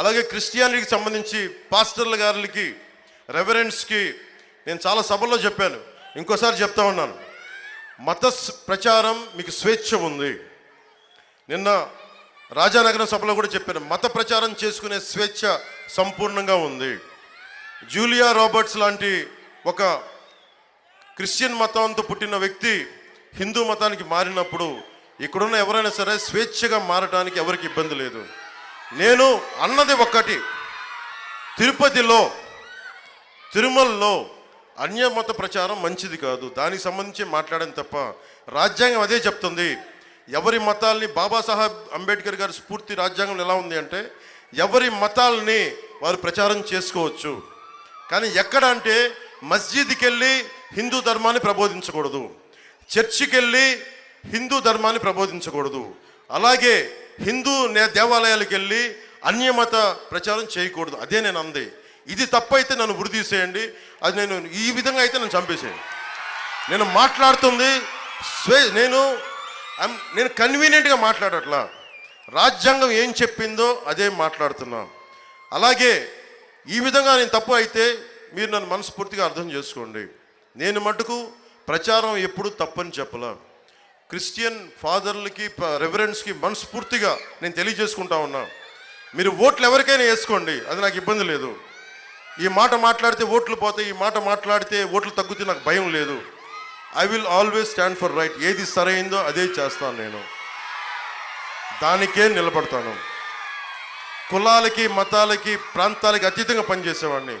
అలాగే క్రిస్టియానిటీకి సంబంధించి పాస్టర్ల గారికి రెవరెన్స్కి నేను చాలా సభల్లో చెప్పాను. ఇంకోసారి చెప్తా ఉన్నాను. మత ప్రచారం మీకు స్వేచ్ఛ ఉంది. నిన్న రాజానగరం సభలో కూడా చెప్పాను మత ప్రచారం చేసుకునే స్వేచ్ఛ సంపూర్ణంగా ఉంది. జూలియా రాబర్ట్స్ లాంటి ఒక క్రిస్టియన్ మతంతో పుట్టిన వ్యక్తి హిందూ మతానికి మారినప్పుడు ఇక్కడున్న ఎవరైనా సరే స్వేచ్ఛగా మారడానికి ఎవరికి ఇబ్బంది లేదు. నేను అన్నది ఒక్కటి. తిరుపతిలో తిరుమలలో అన్యమత ప్రచారం మంచిది కాదు. దానికి సంబంధించి మాట్లాడాను తప్ప రాజ్యాంగం అదే చెప్తుంది. ఎవరి మతాల్ని బాబాసాహెబ్ అంబేద్కర్ గారి స్ఫూర్తి రాజ్యాంగం ఎలా ఉంది అంటే ఎవరి మతాల్ని వారు ప్రచారం చేసుకోవచ్చు. కానీ ఎక్కడ అంటే మస్జిద్కి వెళ్ళి హిందూ ధర్మాన్ని ప్రబోధించకూడదు. చర్చికి వెళ్ళి హిందూ ధర్మాన్ని ప్రబోధించకూడదు. అలాగే హిందూ నే- దేవాలయాలకు వెళ్ళి అన్యమత ప్రచారం చేయకూడదు. అదే నేను అంది. ఇది తప్పైతే నన్ను వృద్ధి అది నేను ఈ విధంగా అయితే నన్ను చంపేసేయండి. నేను మాట్లాడుతుంది స్వే నేను నేను కన్వీనియంట్గా మాట్లాడట్లా. రాజ్యాంగం ఏం చెప్పిందో అదే మాట్లాడుతున్నా. అలాగే ఈ విధంగా నేను తప్పు అయితే మీరు నన్ను మనస్ఫూర్తిగా అర్థం చేసుకోండి. నేను మటుకు ప్రచారం ఎప్పుడు తప్పని చెప్పలా క్రిస్టియన్ ఫాదర్లకి రెఫరెన్స్కి మనస్ఫూర్తిగా నేను తెలియజేసుకుంటా ఉన్నా. మీరు ఓట్లు ఎవరికైనా వేసుకోండి అది నాకు ఇబ్బంది లేదు. ఈ మాట మాట్లాడితే ఓట్లు పోతాయి ఈ మాట మాట్లాడితే ఓట్లు తగ్గితే నాకు భయం లేదు. I will always stand for right ఏది సరైందో అదే చేస్తాను నేను. దానికే నిలబడతాను. కులాలకి మతాలకి ప్రాంతాలకి అతీతంగా పనిచేసేవాడిని.